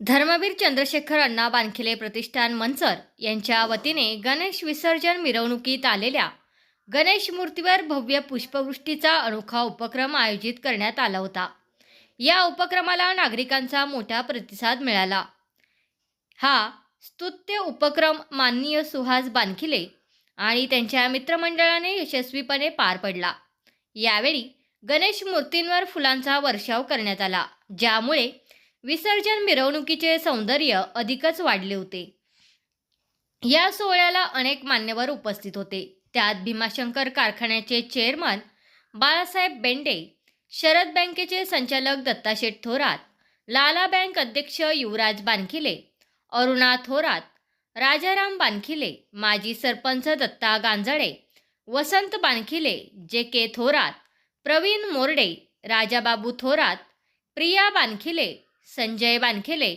धर्मवीर चंद्रशेखर अण्णा बानखिले प्रतिष्ठान मनसर यांच्या वतीने गणेश विसर्जन मिरवणुकीत आलेल्या गणेश मूर्तीवर भव्य पुष्पवृष्टीचा अनोखा उपक्रम आयोजित करण्यात आला होता. या उपक्रमाला नागरिकांचा मोठा प्रतिसाद मिळाला. हा स्तुत्य उपक्रम माननीय सुहास बानखिले आणि त्यांच्या मित्रमंडळाने यशस्वीपणे पार पडला. यावेळी गणेश मूर्तींवर फुलांचा वर्षाव करण्यात आला ज्यामुळे विसर्जन मिरवणुकीचे सौंदर्य अधिकच वाढले होते. या सोहळ्याला अनेक मान्यवर उपस्थित होते. त्यात भीमाशंकर कारखान्याचे चेअरमन बाळासाहेब बेंडे शरद बँकेचे संचालक दत्ताशेठ थोरात लाला बँक अध्यक्ष युवराज बानखिले अरुणा थोरात राजाराम बानखिले माजी सरपंच दत्ता गांजळे वसंत बानखिले जे के थोरात प्रवीण मोरडे राजाबाबू थोरात प्रिया बानखिले संजय बानखेले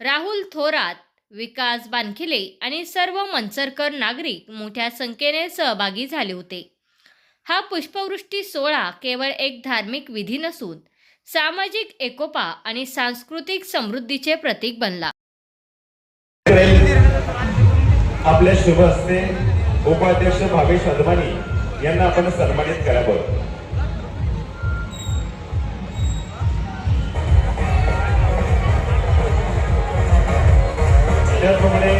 राहुल थोरात विकास बानखिले आणि सर्व मंचरकर नागरिक मोठ्या संख्येने सहभागी झाले होते. हा पुष्पवृष्टी सोहळा केवळ एक धार्मिक विधी नसून सामाजिक एकोपा आणि सांस्कृतिक समृद्धीचे प्रतीक बनला. आपल्या शुभ हस्ते उपाध्यक्ष भावेश अदमानी यांना आपण सन्मानित करावं. त्याचप्रमाणे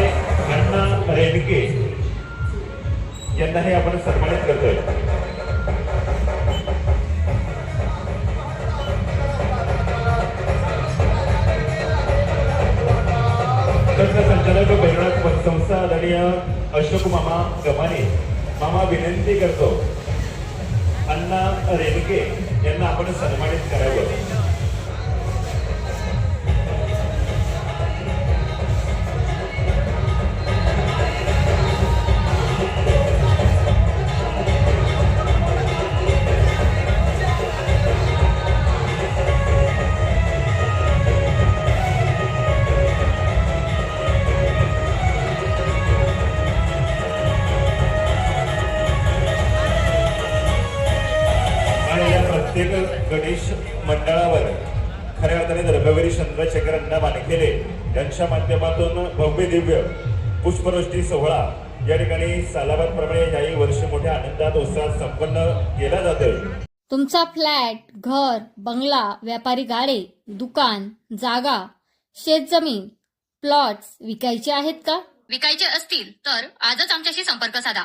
अण्णा रेणके यांनाही आपण सन्मानित करतोय. संचालक बैठक संस्था आदरणीय अशोक मामा गमाने मामा विनंती करतो अण्णा रेणके यांना आपण सन्मानित करावं. प्रत्येक गणेश मंडळावर खऱ्या अर्थाने धर्मवीर चंद्रशेखर अण्णा बानखेले यांच्या माध्यमातून भव्य दिव्य पुष्पवृष्टी सोहळा या ठिकाणी सालाबादप्रमाणे याही वर्ष मोठ्या आनंदात उत्साहात संपन्न केला जातोय. तुमचा फ्लॅट घर बंगला व्यापारी गाडे दुकान जागा शेतजमीन प्लॉट्स विकायचे आहेत का? विकायचे असतील तर आजच आमच्याशी संपर्क साधा.